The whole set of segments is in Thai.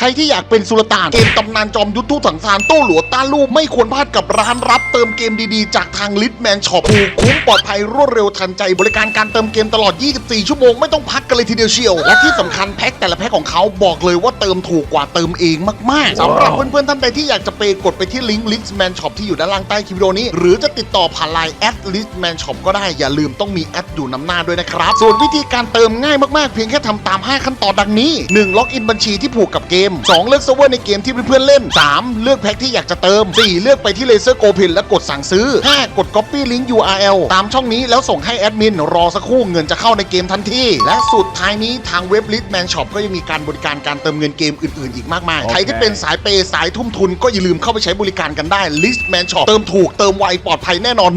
ใครที่อยากเป็นสุลต่านเกมตำนานจอมยุทธทุกสังสารโต้หลัวต้านลูกไม่ควรพลาดกับร้านรับเติมเกมดีๆ จากทางลิทแมนช็อปถูกคุ้มปลอดภัยรวดเร็วทันใจ บริการการเติมเกมตลอด 24 ชั่วโมงไม่ต้องพักกันเลยทีเดียวเชียว และที่สำคัญแพ็คแต่ละแพ็คของเขาบอกเลยว่าเติมถูกกว่าเติมเองมากๆสำหรับเพื่อนๆท่านใดที่อยากจะเปย์กดไปที่ลิงก์ลิทแมนช็อปที่อยู่ด้านล่างใต้คลิปวิดีโอนี้ หรือจะติดต่อผ่านไลน์แอดลิทแมนช็อปก็ได้อย่าลืมต้องมีแอดอยู่นำหน้าด้วยนะครับส่วนวิธีการเติมง่ายมากๆ เพียงแค่ทำตาม 5 ขั้นตอนดังนี้ 1. ล็อกอินบัญชีที่ผูกกับเกม 2. เลือกเซิร์ฟเวอร์ในเกมที่เพื่อนๆเล่น 3. เลือกแพ็คที่อยากจะเติม 4. เลือกไปที่เลเซอร์โกพินและกดสั่งซื้อ 5. กด Copy Link URL ตามช่องนี้แล้วส่งให้แอดมินรอสักครู่เงินจะเข้าในเกมทันทีและสุดท้ายนี้ทางเว็บลิทแมนช็อปก็ยังมีการบริการการเติมเงินเกมอื่นๆ อีกมากมายใครที่เป็นสายเปย์สายทุ่มทุนก็อย่าลืมเข้าไปใช้บริการกันได้ลิทแมนช็อปเติมถูกเติมไวปลอดภัยแน่นอน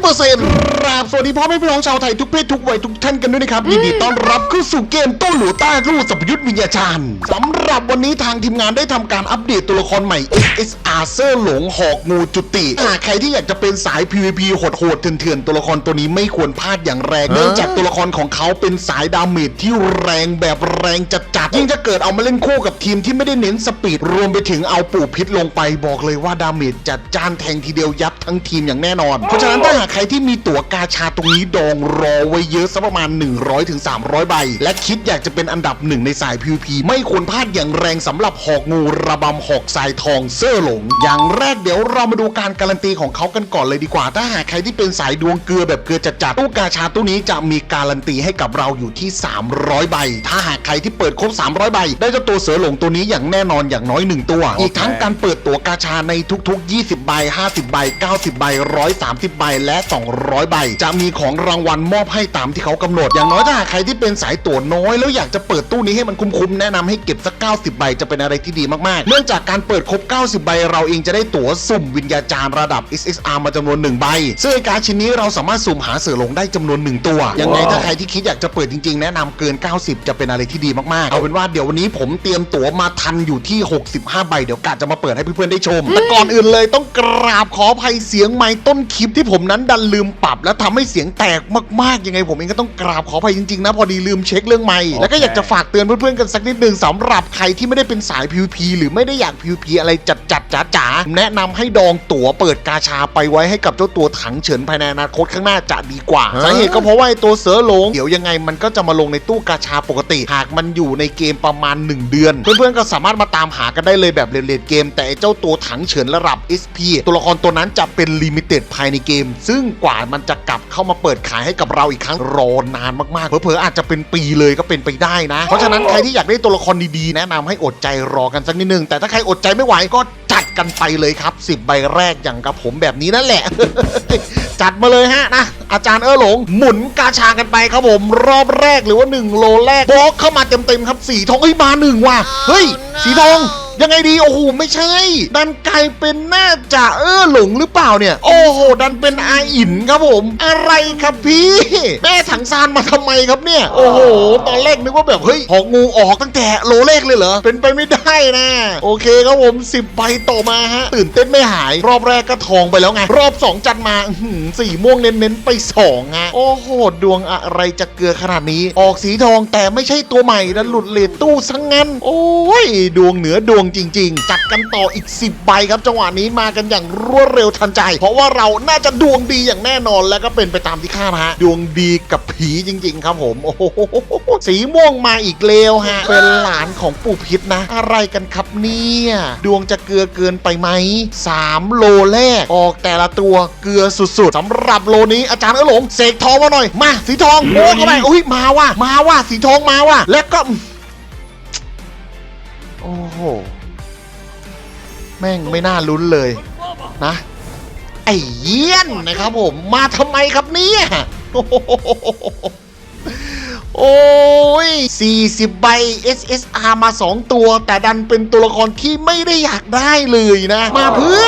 100%ครับสวัสดีพ่อแม่พี่น้องชาวไทยทุกเพศทุกวัยทุกท่านกันด้วยนะครับยินดีต้อนรับเข้าสู่เกมโต้หลัวต้ารูสัพยุทธวิญญาจารย์สำหรับวันนี้ทางทีมงานได้ทำการอัปเดตตัวละครใหม่ XSR เซอร์หลงหอกงูจุติหากใครที่อยากจะเป็นสาย PVP โหดๆเถื่อนๆตัวละครตัวนี้ไม่ควรพลาดอย่างแรงเนื่องจากตัวละครของเขาเป็นสายดาเมจที่แรงแบบแรงจัดๆยิ่งจะเกิดเอามาเล่นคู่กับทีมที่ไม่ได้เน้นสปีดรวมไปถึงเอาปู่พิษลงไปบอกเลยว่าดาเมจจัดจ้านแทงทีเดียวยับทั้งทีมอย่างแน่นอน เพราะฉะนั้นถ้าหากใครที่มีตั๋วกาชาตรงนี้ดองรอไว้เยอะสักประมาณ 100-300ถึง300ใบ และคิดอยากจะเป็นอันดับหนึ่งในสาย PVP ไม่ควรพลาดอย่างแรงสำหรับหอกงูระบำหอกสายทองเสื้อหลง อย่างแรกเดี๋ยวเรามาดูการการันตีของเขากันก่อนเลยดีกว่า ถ้าหากใครที่เป็นสายดวงเกลือแบบเกลือจัดๆตู้กาชาตู้นี้จะมีการันตีให้กับเราอยู่ที่ 300 ใบ ถ้าหากใครที่เปิดครบ 300 ใบ ได้เจ้าตัวเสือหลงตัวนี้อย่างแน่นอนอย่างน้อย 1 ตัว อีกทั้งการเปิดตัวกาชาในทุก ๆ 20 ใบ 50 ใบ 90 ใบ 130 ใบ และ 200 ใบ จะมีของรางวัลมอบให้ตามที่เขากำหนด อย่างน้อยถ้าหากใครที่เป็นสายตั๋วน้อย แล้วอยากจะเปิดตู้นี้ให้มันคุ้มๆแนะนำให้เก็บสัก90 ใบจะเป็นอะไรที่ดีมากๆ เนื่องจากการเปิดครบ 90 ใบ เราเองจะได้ตั๋วสุ่มวิญญาจารย์ระดับ SXR มาจำนวน 1 ใบ ซึ่งไอ้การดชิ้นนี้เราสามารถสุ่มหาเสือหลงได้จำนวน 1 ตัว ยังไงถ้าใครที่คิดอยากจะเปิดจริงๆ แนะนำเกิน 90 จะเป็นอะไรที่ดีมากๆ เอาเป็นว่าเดี๋ยววันนี้ผมเตรียมตั๋วมาทันอยู่ที่ 65 ใบ เดี๋ยวกะจะมาเปิดให้เพื่อนๆได้ชม แต่ก่อนอื่นเลยต้องกราบขออภัยเสียงไม้ต้นคลิปที่ผมนั้นดันลืมปรับ และทำให้เสียงแตกมากๆยังไงผมเองก็ต้องกราบขออภัยจริงๆนะพอดีลืมเช็คเรื่องไม้แล้วก็อยากจะฝากเตือนเพื่อนๆกันสักนิดหนึ่งสำหรับใครที่ไม่ได้เป็นสาย PVP หรือไม่ได้อยาก PVP อะไรจัดจัดจ๋าจ๋าๆแนะนำให้ดองตั๋วเปิดกาชาไปไว้ให้กับเจ้าตัวถังเฉินภายในอนาคตข้างหน้าจะดีกว่าสาเหตุก็เพราะว่าไอ้ตัวเสือหลงเดี๋ยวยังไงมันก็จะมาลงในตู้กาชาปกติ หากมันอยู่ในเกมประมาณ 1 เดือน เพื่อนๆก็สามารถมาตามหากันได้เลยแบบเลนๆเกม แต่ไอ้เจ้าตัวถังเฉินระดับ SP ตัวละครตัวนั้นจะเป็นลิมิเต็ดภายในเกม ซึ่งกว่ามันจะกลับเข้ามาเปิดขายให้กับเราอีกครั้งรอนานมากๆเผลอๆอาจจะเป็นปีเลยก็เป็นไปได้นะ เพราะฉะนั้นใครที่อยากได้ตัวละครดีๆแนะนำให้อดใจรอกันสักนิดนึง แต่ถ้าใครอดใจไม่ไหวก็จัดกันไปเลยครับ 10 ใบแรกอย่างกับผมแบบนี้นั่นแหละ จัดมาเลยฮะนะ อาจารย์เออหลง หมุนกาชากันไปครับผม รอบแรกหรือว่า 1 โลแรกบล็อกเข้ามาเต็มๆครับสีทองเฮ้ยมาหนึ่งว่ะเฮ้ย สีทอง ยังไงดีโอ้โหไม่ใช่ ดันกลายเป็นน่าจะเออหลงหรือเปล่าเนี่ย โอ้โห ดันเป็นอาอินครับผม อะไรครับพี่แม่ถังซานมาทำไมครับเนี่ย โอ้โห ตอนแรกนึกว่าแบบเฮ้ยหอกงูออกตั้งแต่โลแรกเลยเหรอ เป็นไปไม่ได้นะ โอเคครับผม10ใบต่อมาฮะ ตื่นเต้นไม่หาย รอบแรกก็ทองไปแล้วไง รอบ 2 จัดมาหือสีม่วงเน้นๆไป2ฮะ โอ้โห ดวงอะไรจะเกลือขนาดนี้ ออกสีทองแต่ไม่ใช่ตัวใหม่ดันหลุดเลทตู้ซะงงั้น โอ้ย ดวงเหนือดวงงจริง ๆ จัดกันต่ออีก 10 ใบครับ จังหวะนี้มากันอย่างรวดเร็วทันใจ เพราะว่าเราน่าจะดวงดีอย่างแน่นอนแล้วก็เป็นไปตามที่คาดฮะดวงดีกับผีจริง ๆ ครับผมโอ้โหสีม่วงมาอีกเลวฮะเป็นหลานของปู่พิษนะ อะไรกันครับเนี่ยดวงจะเกลือเกินไปไหม3 โลแรก ออกแต่ละตัวเกลือสุดๆสำหรับโลนี้อาจารย์เออหลงเสกทองมาหน่อย มา สีทองโอ้เข้าไปอุ้ยมาว่ะมาว่ะสีทองมาว่ะแล้วก็ โอ้โห แม่งไม่น่าลุ้นเลยนะ ไอ้เยี่ยนนะครับผมมาทำไมครับเนี่ยโอ้ย 40 ใบ SSR มา 2 ตัว แต่ดันเป็นตัวละครที่ไม่ได้อยากได้เลยนะ มาเพื่อ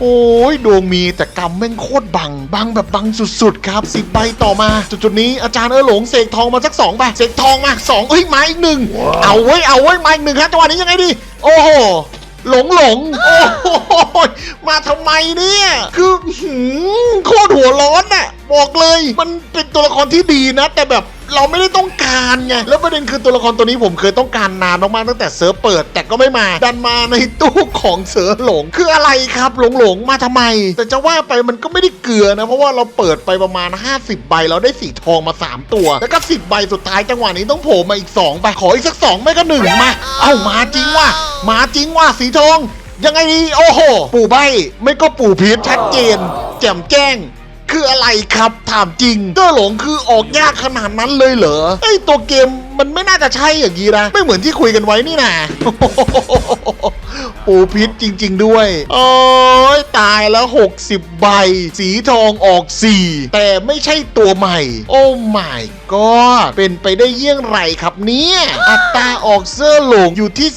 โอ้ยดวงมีแต่กรรมแม่งโคตรบัง บังแบบบังสุดๆ ครับสิบใบต่อมา จุดๆนี้อาจารย์เออหลงเสกทองมาสักสองใบเสกทองมาสองเอ้ยมาอีกหนึ่งเอาไว้ยเอาไว้ยมาอีกหนึ่งครับจังหวะนี้ยังไงดี โอ้โหหลงหลงโอ้โหมาทำไมเนี่ย คือหืมโคตรหัวร้อนน่ะ บอกเลย มันเป็นตัวละครที่ดีนะ แต่แบบ เราไม่ได้ต้องการไงแล้วประเด็นคือตัวละครตัวนี้ผมเคยต้องการนานมากๆตั้งแต่เซิร์ฟเปิด แต่ก็ไม่มา ดันมาในตู้ของเสือหลงคืออะไรครับหลงหลงมาทำไม แต่จะว่าไปมันก็ไม่ได้เกลือนะ เพราะว่าเราเปิดไปประมาณ 50 ใบเราได้สีทองมา 3 ตัว แล้วก็ 10 ใบสุดท้ายจังหวะนี้ต้องโผล่มาอีก2ใบขออีกสัก 2 ไม่ก็หนึ่งมา เอ้ามาจริงว่ะมาจริงว่ะสีทอง ยังไงดีโอ้โห ปู่ใบไม่ก็ปู่พีชชัดเจน แจ่มแจ้ง คืออะไรครับถามจริงเจ้าหลงคือออกยากขนาดนั้นเลยเหรอไอตัวเกมมันไม่น่าจะใช่อย่างนี้นะไม่เหมือนที่คุยกันไว้นี่นะ ปูพิษจริง ๆ ด้วย โอ้ยตายแล้ว 60 ใบ สีทองออก 4 แต่ไม่ใช่ตัวใหม่ โอ้ my god เป็นไปได้เยี่ยงไรครับเนี่ย อัตราออกเสื้อหลงอยู่ที่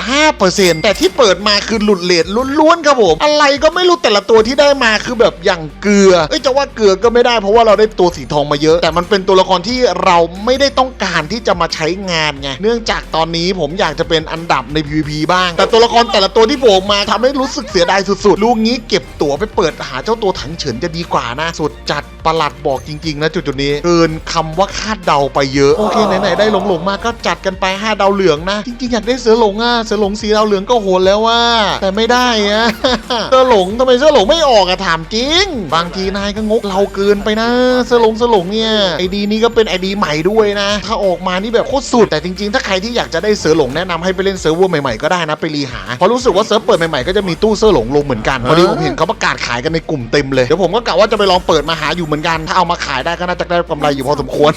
12.5%แต่ที่เปิดมาคือหลุดเลทล้วนๆครับผม อะไรก็ไม่รู้แต่ละตัวที่ได้มาคือแบบอย่างเกลือ เอ้ยจะว่าเกลือก็ไม่ได้เพราะว่าเราได้ตัวสีทองมาเยอะ แต่มันเป็นตัวละครที่เราไม่ได้ต้องการที่จะมาใช้งานไงเนื่องจากตอนนี้ผมอยากจะเป็นอันดับใน PVP บ้าง แต่ตัวละครแต่ละตัวที่โผล่มาทำให้รู้สึกเสียดายสุดๆ ลูกนี้เก็บตั๋วไปเปิดหาเจ้าตัวถังเฉินจะดีกว่านะ สุดจัดประหลัดบอกจริงๆนะจุดๆนี้เกินคำว่าคาดเดาไปเยอะโอเคไหนๆได้หลงๆมาก็จัดกันไป5ดาวเหลืองนะ จริงๆอยากได้เสือหลงอะเสือหลงสีดาวเหลืองก็โหดแล้วว่า แต่ไม่ได้อะเสือหลงทำไมเสือหลงไม่ออกอะถามจริง บางทีนายก็งกเราเกินไปนะเสือหลงเสือหลงเนี่ยไอดีนี้ก็เป็นไอดีใหม่ด้วยนะ ถ้าออกมานี่แบบโคตรสุดแต่จริงๆ ถ้าใครที่อยากจะได้เสือหลงแนะนำให้ไปเล่นเซิร์ฟเวอร์ใหม่ๆก็ได้นะไปรีหาเพราะรู้สึกว่าเซิร์ฟเปิดใหม่ๆก็จะมีตู้เสือหลงลงเหมือนกันพอดีผมเห็นเขาประกาศขายกันในกลุ่มเต็มเลยเดี๋ยวผมก็กะว่าจะไปลองเปิดมาหาอยู่เหมือนกัน ถ้าเอามาขายได้ก็น่าจะได้กำไรอยู่พอสมควร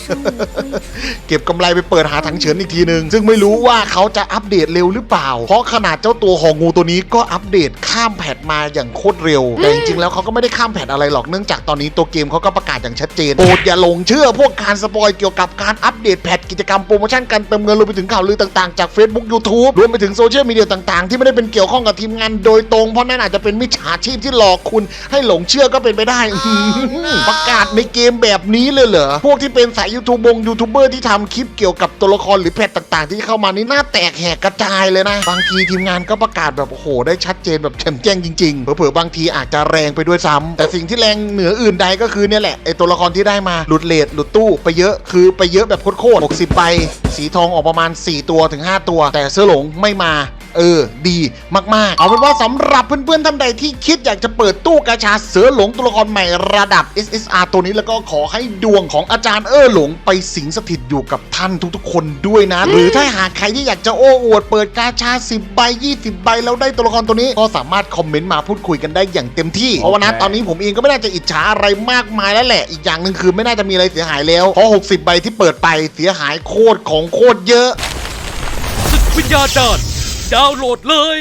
เก็บกำไรไปเปิดหาถังเฉินอีกทีหนึ่งซึ่งไม่รู้ว่าเขาจะอัปเดตเร็วหรือเปล่า เพราะขนาดเจ้าตัวของงูตัวนี้ก็อัปเดตข้ามแพทมาอย่างโคตรเร็ว แต่จริงๆแล้วเขาก็ไม่ได้ข้ามแพทอะไรหรอกเนื่องจากตอนนี้ตัวเกมเขาก็ประกาศอย่างชัดเจนโปรดอย่าหลงเชื่อพวกการสปอยเกี่ยวกับการอัปเดตแพทกิจกรรมโปรโมชั่นการเติมเงินรวมไปถึงข่าวลือต่างๆจาก Facebook YouTube รวมไปถึงโซเชียลมีเดียต่างๆ ที่ไม่ได้เป็นเกี่ยวข้องกับทีมงานโดยตรงเพราะนั่นอาจจะเป็นมิจฉาชีพที่หลอกคุณให้หลงเชื่อก็เป็นไปได้อื้อหือประกาศในเกมแบบนี้เลยเหรอ พวกที่เป็นสายยูทูบงยูทูบเบอร์ที่ทำคลิปเกี่ยวกับตัวละครหรือแพทต่างๆ ที่เข้ามานี่หน้าแตกแหกกระจายเลยนะ บางทีทีมงานก็ประกาศแบบโอ้โหได้ชัดเจนแบบแจ่มแจ้งจริงๆ เผลอๆบางทีอาจจะแรงไปด้วยซ้ำแต่สิ่งที่แรงเหนืออื่นใดก็คือเนี่ยแหละไอตัวละครที่ได้มาหลุดเลทหลุดตู้ไปเยอะคือไปเยอะแบบโคตรๆ60ใบสีทองออกประมาณ 4 ตัวถึง 5 ตัว แต่เสื้อหลงไม่มา เออ ดีมากๆ เอาเป็นว่าสำหรับเพื่อนๆท่านใดที่คิดอยากจะเปิดตู้กาชาเสือหลงตัวละครใหม่ระดับ SSR ตัวนี้แล้วก็ขอให้ดวงของอาจารย์เออหลงไปสิงสถิตอยู่กับท่านทุกๆ คนด้วยนะ หรือถ้าหากใครที่อยากจะโอ้อวดเปิดกาชา 10 ใบ 20 ใบแล้วได้ตัวละครตัวนี้ ก็สามารถคอมเมนต์มาพูดคุยกันได้อย่างเต็มที่ เพราะว่านะตอนนี้ผมเองก็ไม่น่าจะอิจฉาอะไรมากมายแล้วแหละ อีกอย่างหนึ่งคือไม่น่าจะมีอะไรเสียหายแล้วเพราะ60 ใบที่เปิดไปเสียหายโคตรของโคตรเยอะศึกวิญญาณจารย์ ดาวน์โหลดเลย